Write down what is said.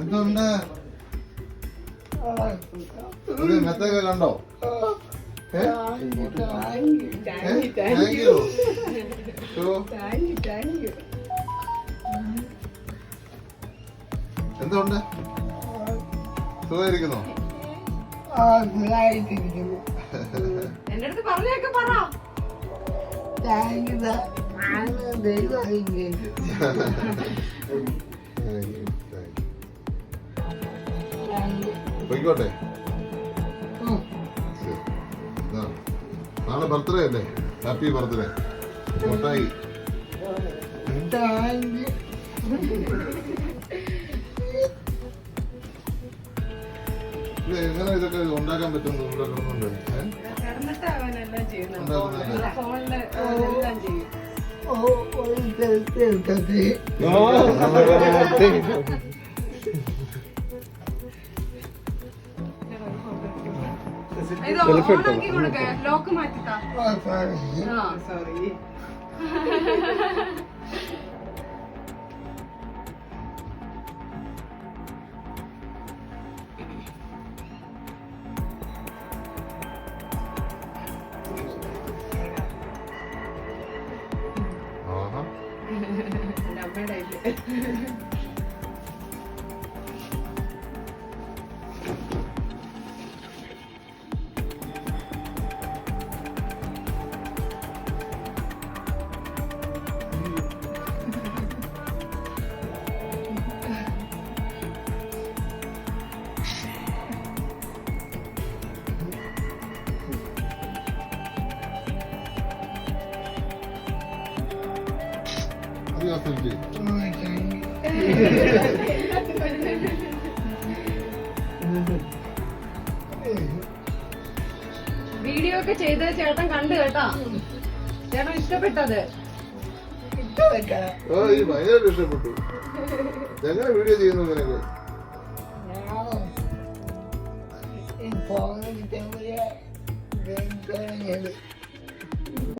എന്തുണ്ട്? ഇത് മെത്തൊക്കെ കണ്ടോ? you. ഓ, എന്തുണ്ട്? സുഖമായിരിക്കുന്നോ? എന്റെ അടുത്ത് പറഞ്ഞൊക്കെ പറ. you, thank you. പോയിക്കോട്ടെ. നാളെ ബർത്ത്ഡേ അല്ലേ ഹാപ്പി ബർത്ത്ഡേ മുട്ടായി എങ്ങനെ ഇതൊക്കെ ഉണ്ടാക്കാൻ പറ്റുന്നു ഇവിടെ കിടന്നുണ്ട് ഏ? ഓണാക്കി കൊടുക്ക. ലോക്ക് മാറ്റിത്താ. സോറി ആഹാ. എന്റെ വീഡിയോ ഒക്കെ ചെയ്ത് ചേട്ടൻ കണ്ടു കേട്ടാ. ചേട്ടൻ ഇഷ്ടപ്പെട്ടത്. ഓ ഈ ഭയങ്കരമായിട്ട് ഇഷ്ടപ്പെട്ടു. എങ്ങനെ വീഡിയോ ചെയ്യുന്നു ഇങ്ങനെയൊക്കെ ഫോണിൽ